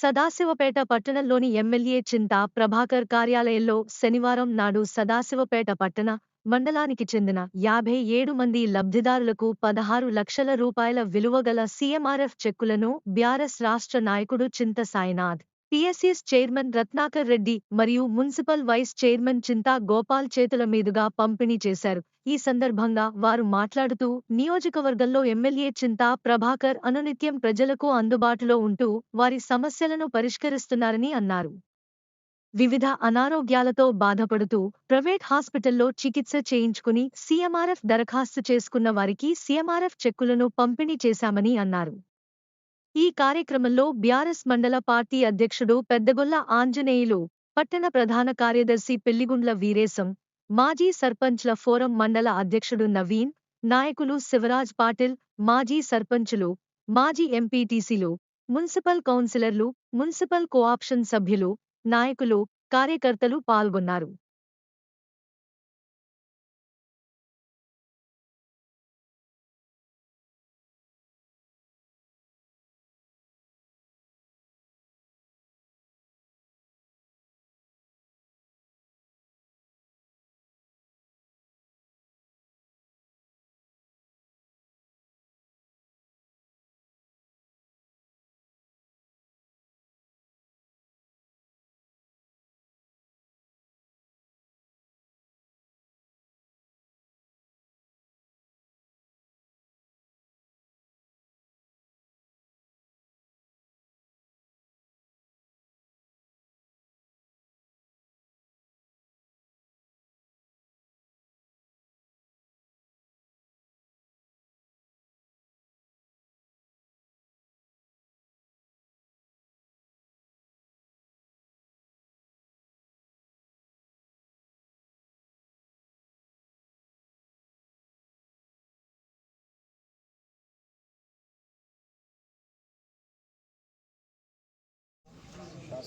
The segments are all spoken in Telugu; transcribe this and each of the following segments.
సదాశివపేట పట్టణంలోని ఎమ్మెల్యే చింతా ప్రభాకర్ కార్యాలయంలో శనివారం నాడు సదాశివపేట పట్టణ మండలానికి చెందిన యాభై ఏడు మంది లబ్ధిదారులకు పదహారు లక్షల రూపాయల విలువగల సీఎంఆర్ఎఫ్ చెక్కులను బ్యారస్ రాష్ట్ర నాయకుడు చింత సాయినాథ్ పిఎస్సిస్ చైర్మన్ రత్నాకర్ రెడ్డి మరియు municipal vice chairman Chinta Gopal చేతుల మీదుగా పంపిణీ చేశారు. ఈ సందర్భంగా వారు మాట్లాడుతూ నియోజకవర్గంలో ఎమ్మెల్యే చింతా ప్రభాకర్ అనునిత్యం ప్రజలకు అందుబాటులో ఉంటూ వారి సమస్యలను పరిష్కరిస్తున్నారని అన్నారు. వివిధ అనారోగ్యాలతో బాధపడుతూ ప్రైవేట్ హాస్పిటల్లో చికిత్స చేయించుకుని సీఎంఆర్ఎఫ్ దరఖాస్తు చేసుకున్న వారికి సీఎంఆర్ఎఫ్ చెక్కులను పంపిణీ చేశామని అన్నారు. ఈ కార్యక్రమంలో బ్యారస్ మండల పార్టీ అధ్యక్షుడు పెద్దగొల్ల ఆంజనేయులు పట్టణ ప్రధాన కార్యదర్శి పెళ్ళిగుండ్ల వీరేశం మాజీ సర్పంచ్ల ఫోరం మండల అధ్యక్షుడు నవీన్ నాయకులు శివరాజ్ పాటిల్ మాజీ సర్పంచులు మాజీ ఎంపీటీసీలు మున్సిపల్ కౌన్సిలర్లు మున్సిపల్ కోఆప్షన్ సభ్యులు నాయకులు కార్యకర్తలు పాల్గొన్నారు.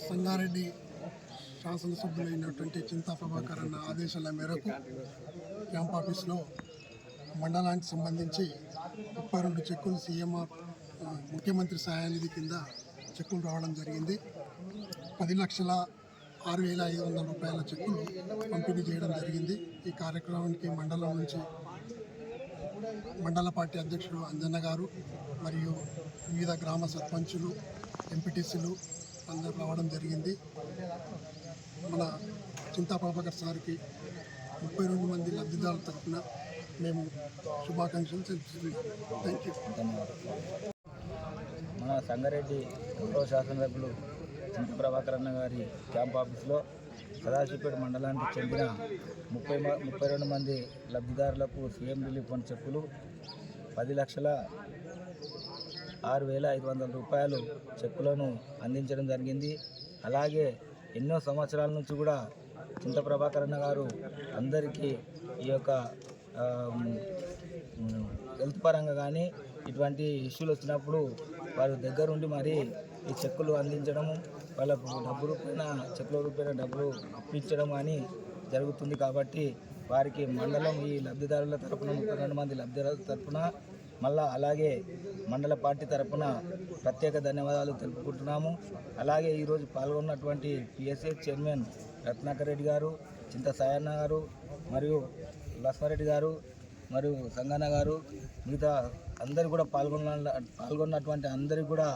సంగారెడ్డి శాసనసభ్యులైనటువంటి చింతా ప్రభాకర్ అన్న ఆదేశాల మేరకు క్యాంప్ ఆఫీస్లో మండలానికి సంబంధించి ముప్పై రెండు చెక్కులు సీఎంఆర్ ముఖ్యమంత్రి సహాయనిధి కింద చెక్కులు రావడం జరిగింది. పది లక్షల ఆరు వేల ఐదు వందల రూపాయల చెక్కులు పంపిణీ చేయడం జరిగింది. ఈ కార్యక్రమానికి మండలం నుంచి మండల పార్టీ అధ్యక్షుడు అంజన్న గారు మరియు వివిధ గ్రామ సర్పంచులు ఎంపీటీసీలు అందరూ రావడం జరిగింది. మన చింతా ప్రభాకర్ సార్కి ముప్పై రెండు మంది లబ్ధిదారుల తరఫున మేము శుభాకాంక్షలు తెలుపుతున్నాం. థ్యాంక్ యూ మన సంగారెడ్డి గౌరవ శాసనసభ్యులు చింత ప్రభాకర్ అన్న గారి క్యాంప్ ఆఫీస్లో సదాశివపేట మండలానికి చెందిన ముప్పై మ- ముప్పై రెండు మంది లబ్ధిదారులకు సీఎం రిలీఫ్ ఫండ్ చెక్కులు పది లక్షల ఆరు వేల ఐదు వందల రూపాయలు చెక్కులను అందించడం జరిగింది. అలాగే ఎన్నో సంవత్సరాల నుంచి కూడా చింత ప్రభాకరణ గారు అందరికీ ఈ యొక్క హెల్త్ పరంగా కానీ ఇటువంటి ఇష్యూలు వచ్చినప్పుడు వారి దగ్గరుండి మరి ఈ చెక్కులు అందించడము వాళ్ళకు డబ్బు రూపాయన చెక్కుల రూపాయన డబ్బులు అప్పించడం అని జరుగుతుంది కాబట్టి వారికి మండలం ఈ లబ్ధిదారుల తరపున ముప్పై రెండు మంది లబ్ధిదారుల తరపున మళ్ళా అలాగే మండల పార్టీ తరఫున ప్రత్యేక ధన్యవాదాలు తెలుపుకుంటున్నాము. అలాగే ఈరోజు పాల్గొన్నటువంటి పిఎస్ఏ చైర్మన్ రత్నాకర్ రెడ్డి గారు చింత సాయన్న గారు మరియు లక్ష్మారెడ్డి గారు మరియు సంగన్న గారు మిగతా అందరు కూడా పాల్గొన్న పాల్గొన్నటువంటి అందరికీ కూడా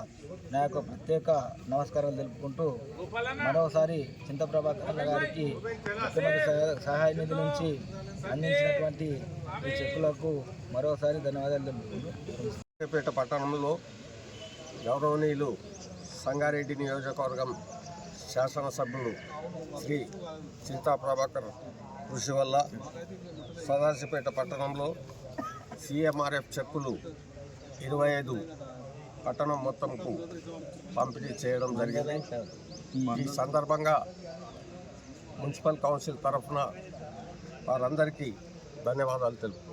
నా యొక్క ప్రత్యేక నమస్కారాలు తెలుపుకుంటూ మరోసారి చింతప్రభాకర్ గారికి ముఖ్యమంత్రి సహాయ- సహాయ నిధి నుంచి అందించినటువంటి ఈ చెక్కులకు మరోసారి ధన్యవాదాలు తెలుపుకుంటూ పట్టణంలో గౌరవనీయులు సంగారెడ్డి నియోజకవర్గం శాసనసభ్యులు శ్రీ చింతా ప్రభాకర్ కృషి వల్ల సదాశివపేట పట్టణంలో సిఎంఆర్ఎఫ్ చెక్కులు ఇరవై ఐదు పట్టణం మొత్తంకు పంపిణీ చేయడం జరిగింది. ఈ సందర్భంగా మున్సిపల్ కౌన్సిల్ తరఫున వారందరికీ ధన్యవాదాలు తెలుపు